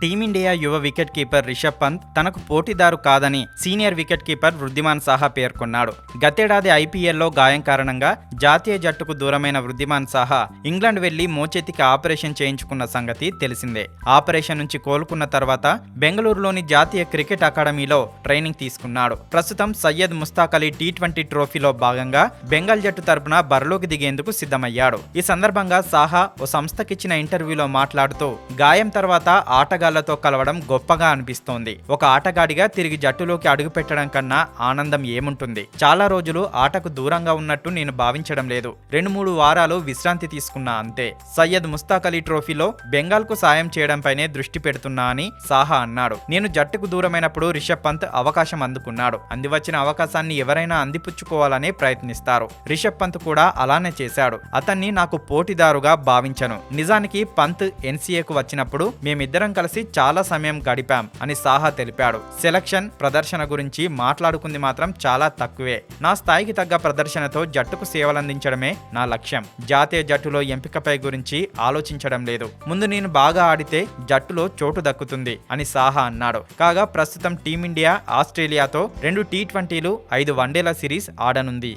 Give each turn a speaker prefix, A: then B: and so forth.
A: Team India యువ wicket keeper Rishabh Pant తనకు పోటీదారు కాదని senior wicket keeper Wriddhiman Saha పేర్కొన్నాడు. గతేడాది ఐపీఎల్లో గాయం కారణంగా జాతీయ జట్టుకు దూరమైన వృద్ధిమాన్ సాహా ఇంగ్లాండ్ వెళ్ళి మోచేతికి ఆపరేషన్ చేయించుకున్న సంగతి తెలిసిందే. ఆపరేషన్ నుంచి కోలుకున్న తర్వాత బెంగళూరులోని జాతీయ క్రికెట్ అకాడమీలో ట్రైనింగ్ తీసుకున్నాడు. ప్రస్తుతం సయ్యద్ ముస్తాక్ అలీ టీ ట్వంటీ ట్రోఫీలో భాగంగా బెంగాల్ జట్టు తరపున బరిలోకి దిగేందుకు సిద్ధమయ్యాడు. ఈ సందర్భంగా సాహా ఓ సంస్థకిచ్చిన ఇంటర్వ్యూలో మాట్లాడుతూ గాయం తర్వాత ఆటగా ఆటగాళ్ళతో కలవడం గొప్పగా అనిపిస్తోంది. ఒక ఆటగాడిగా తిరిగి జట్టులోకి అడుగు పెట్టడం కన్నా ఆనందం ఏముంటుంది? చాలా రోజులు ఆటకు దూరంగా ఉన్నట్టు నేను భావించడం లేదు. రెండు మూడు వారాలు విశ్రాంతి తీసుకున్నా అంతే. సయ్యద్ ముస్తాక్ అలీ ట్రోఫీలో బెంగాల్కు సాయం చేయడంపైనే దృష్టి పెడుతున్నా అని సాహా అన్నాడు. నేను జట్టుకు దూరమైనప్పుడు రిషబ్ పంత్ అవకాశం అందుకున్నాడు. అందివచ్చిన అవకాశాన్ని ఎవరైనా అందిపుచ్చుకోవాలనే ప్రయత్నిస్తారు. రిషబ్ పంత్ కూడా అలానే చేశాడు. అతన్ని నాకు పోటీదారుగా భావించను. నిజానికి పంత్ ఎన్సీఏకు వచ్చినప్పుడు మేమిద్దరం కలిసి చాలా సమయం గడిపాం అని సాహా తెలిపాడు. సెలక్షన్ ప్రదర్శన గురించి మాట్లాడుకుంది మాత్రం చాలా తక్కువే. నా స్థాయికి తగ్గ ప్రదర్శనతో జట్టుకు సేవలందించడమే నా లక్ష్యం. జాతీయ జట్టులో ఎంపికపై గురించి ఆలోచించడం లేదు. ముందు నేను బాగా ఆడితే జట్టులో చోటు దక్కుతుంది అని సాహా అన్నాడు. కాగా ప్రస్తుతం టీమిండియా ఆస్ట్రేలియాతో రెండు టీ ట్వంటీలు ఐదు వన్డేల సిరీస్ ఆడనుంది.